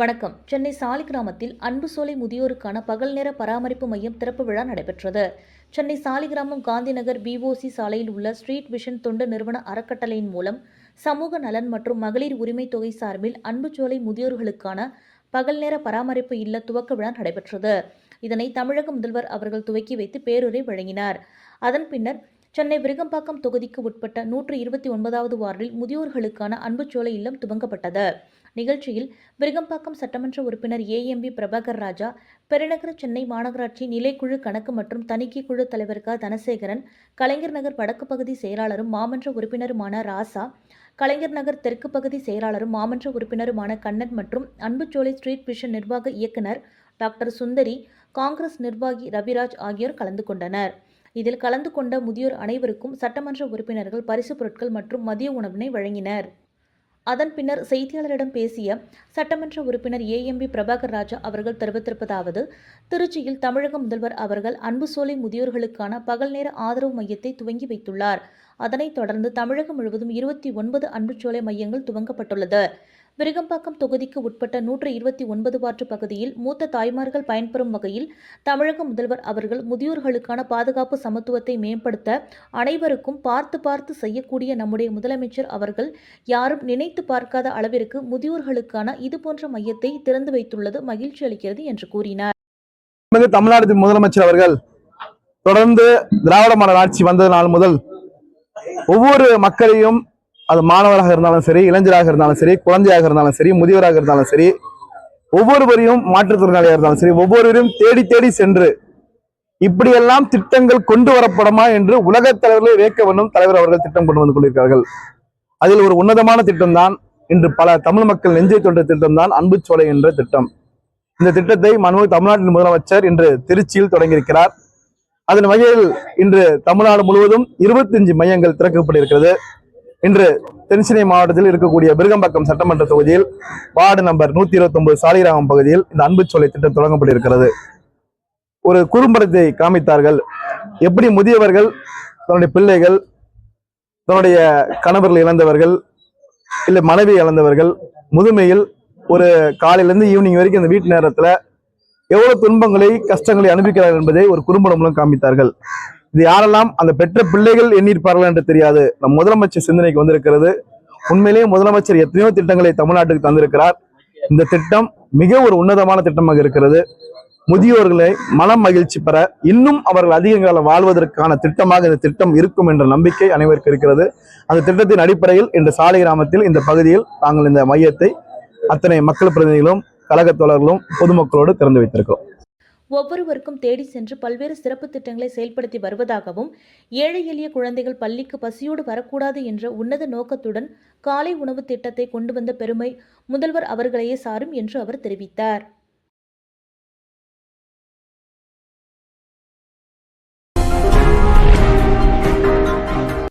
வணக்கம். சென்னை சாலிகிராமத்தில் அன்பு சோலை முதியோருக்கான பகல் நேர பராமரிப்பு மையம் திறப்பு விழா நடைபெற்றது. சென்னை சாலிகிராமம் காந்திநகர் பிஓசி சாலையில் உள்ள ஸ்ட்ரீட் விஷன் தொண்டு நிறுவன அறக்கட்டளையின் மூலம் சமூக நலன் மற்றும் மகளிர் உரிமை தொகை சார்பில் அன்பு சோலை முதியோர்களுக்கான பகல் நேர பராமரிப்பு இல்ல துவக்க விழா நடைபெற்றது. இதனை தமிழக முதல்வர் அவர்கள் துவக்கி வைத்து பேருரை வழங்கினார். அதன் பின்னர் சென்னை விருகம்பாக்கம் தொகுதிக்கு உட்பட்ட நூற்று இருபத்தி ஒன்பதாவது வார்டில் முதியோர்களுக்கான அன்புச்சோலை இல்லம் துவங்கப்பட்டது. நிகழ்ச்சியில் விருகம்பாக்கம் சட்டமன்ற உறுப்பினர் ஏஎம்பி பிரபாகர் ராஜா பெருநகர சென்னை மாநகராட்சி நிலைக்குழு கணக்கு மற்றும் தணிக்கை குழு தலைவர் க. தனசேகரன் கலைஞர் நகர் வடக்கு பகுதி செயலாளரும் மாமன்ற உறுப்பினருமான ராசா கலைஞர் நகர் தெற்கு பகுதி செயலாளரும் மாமன்ற உறுப்பினருமான கண்ணன் மற்றும் அன்புச்சோலை ஸ்ட்ரீட் விஷன் நிர்வாக இயக்குனர் டாக்டர் சுந்தரி காங்கிரஸ் நிர்வாகி ரவிராஜ் ஆகியோர் கலந்து கொண்டனர். இதில் கலந்து கொண்ட முதியோர் அனைவருக்கும் சட்டமன்ற உறுப்பினர்கள் பரிசுப் பொருட்கள் மற்றும் மதிய உணவினை வழங்கினர். அதன் பின்னர் செய்தியாளரிடம் பேசிய சட்டமன்ற உறுப்பினர் ஏஎம்பி பிரபாகர் ராஜா அவர்கள் தெரிவித்திருப்பதாவது திருச்சியில் தமிழக முதல்வர் அவர்கள் அன்பு சோலை முதியோர்களுக்கான பகல் நேர ஆதரவு மையத்தை துவங்கி வைத்துள்ளார். அதனைத் தொடர்ந்து தமிழகம் முழுவதும் இருபத்தி ஒன்பது அன்புச்சோலை மையங்கள் துவங்கப்பட்டுள்ளது. விருகம்பாக்கம் தொகுதிக்கு உட்பட்ட நூற்று இருபத்தி ஒன்பது வார்டு பகுதியில் மூத்த தாய்மார்கள் பயன்பெறும் வகையில் தமிழக முதல்வர் அவர்கள் முதியோர்களுக்கான பாதுகாப்பு சமத்துவத்தை மேம்படுத்த அனைவருக்கும் பார்த்து பார்த்து செய்யக்கூடிய நம்முடைய முதலமைச்சர் அவர்கள் யாரும் நினைத்து பார்க்காத அளவிற்கு முதியோர்களுக்கான இதுபோன்ற மையத்தை திறந்து வைத்துள்ளது மகிழ்ச்சி அளிக்கிறது என்று கூறினார். மிகு தமிழ்நாடு முதலமைச்சர் அவர்கள் தொடர்ந்து திராவிட மாடல் ஆட்சி வந்தது நாள் முதல் ஒவ்வொரு மக்களையும் அது மாணவராக இருந்தாலும் சரி இளைஞராக இருந்தாலும் சரி குழந்தையாக இருந்தாலும் சரி முதியவராக இருந்தாலும் சரி ஒவ்வொருவரையும் மாற்றுத்திறனாளியாக இருந்தாலும் சரி ஒவ்வொருவரையும் தேடி தேடி சென்று இப்படியெல்லாம் திட்டங்கள் கொண்டு வரப்படுமா என்று உலகத் தலைவர்களை வியக்க வேண்டும் தலைவர் அவர்கள் திட்டம் கொண்டு வந்து கொண்டிருக்கிறார்கள். அதில் ஒரு உன்னதமான திட்டம் தான் இன்று பல தமிழ் மக்கள் நெஞ்சை தொண்ட திட்டம் தான் என்ற திட்டம். இந்த திட்டத்தை மனு தமிழ்நாட்டின் முதலமைச்சர் இன்று திருச்சியில் தொடங்கியிருக்கிறார். அதன் வகையில் இன்று தமிழ்நாடு முழுவதும் இருபத்தஞ்சு மையங்கள் திறக்கப்பட்டிருக்கிறது. இன்று தென்சென்னை மாவட்டத்தில் இருக்கக்கூடிய பிருகம்பாக்கம் சட்டமன்ற தொகுதியில் வார்டு நம்பர் நூத்தி இருபத்தி ஒன்பது பகுதியில் இந்த அன்பு சோலை திட்டம் தொடங்கப்பட்டிருக்கிறது. ஒரு குறும்படத்தை காமித்தார்கள். எப்படி முதியவர்கள் தன்னுடைய பிள்ளைகள் தன்னுடைய கணவர்கள் இழந்தவர்கள் இல்லை மனைவி இழந்தவர்கள் முதுமையில் ஒரு காலையிலேருந்து ஈவினிங் வரைக்கும் இந்த வீட்டு நேரத்துல எவ்வளவு துன்பங்களை கஷ்டங்களை அனுபவிக்கிறார்கள் என்பதை ஒரு குறும்படம் மூலம் காமித்தார்கள். இது யாரெல்லாம் அந்த பெற்ற பிள்ளைகள் எண்ணியிருப்பார்கள் என்று தெரியாது. நம் முதலமைச்சர் சிந்தனைக்கு வந்திருக்கிறது. உண்மையிலேயே முதலமைச்சர் எத்தனையோ திட்டங்களை தமிழ்நாட்டுக்கு தந்திருக்கிறார். இந்த திட்டம் மிக ஒரு உன்னதமான திட்டமாக இருக்கிறது. முதியோர்களை மனம் மகிழ்ச்சி பெற இன்னும் அவர்கள் அதிக காலம் வாழ்வதற்கான திட்டமாக இந்த திட்டம் இருக்கும் என்ற நம்பிக்கை அனைவருக்கும் இருக்கிறது. அந்த திட்டத்தின் அடிப்படையில் இந்த சாலை கிராமத்தில் இந்த பகுதியில் நாங்கள் இந்த மையத்தை அத்தனை மக்கள் பிரதிநிதிகளும் கழகத் தோழர்களும் பொதுமக்களோடு திறந்து வைத்திருக்கிறோம். ஒவ்வொருவருக்கும் தேடி சென்று பல்வேறு சிறப்பு திட்டங்களை செயல்படுத்தி வருவதாகவும் ஏழை எளிய குழந்தைகள் பள்ளிக்கு பசியோடு வரக்கூடாது என்ற உன்னத நோக்கத்துடன் காலை உணவு திட்டத்தை கொண்டு வந்த பெருமை முதல்வர் அவர்களையே சாரும் என்று அவர் தெரிவித்தார்.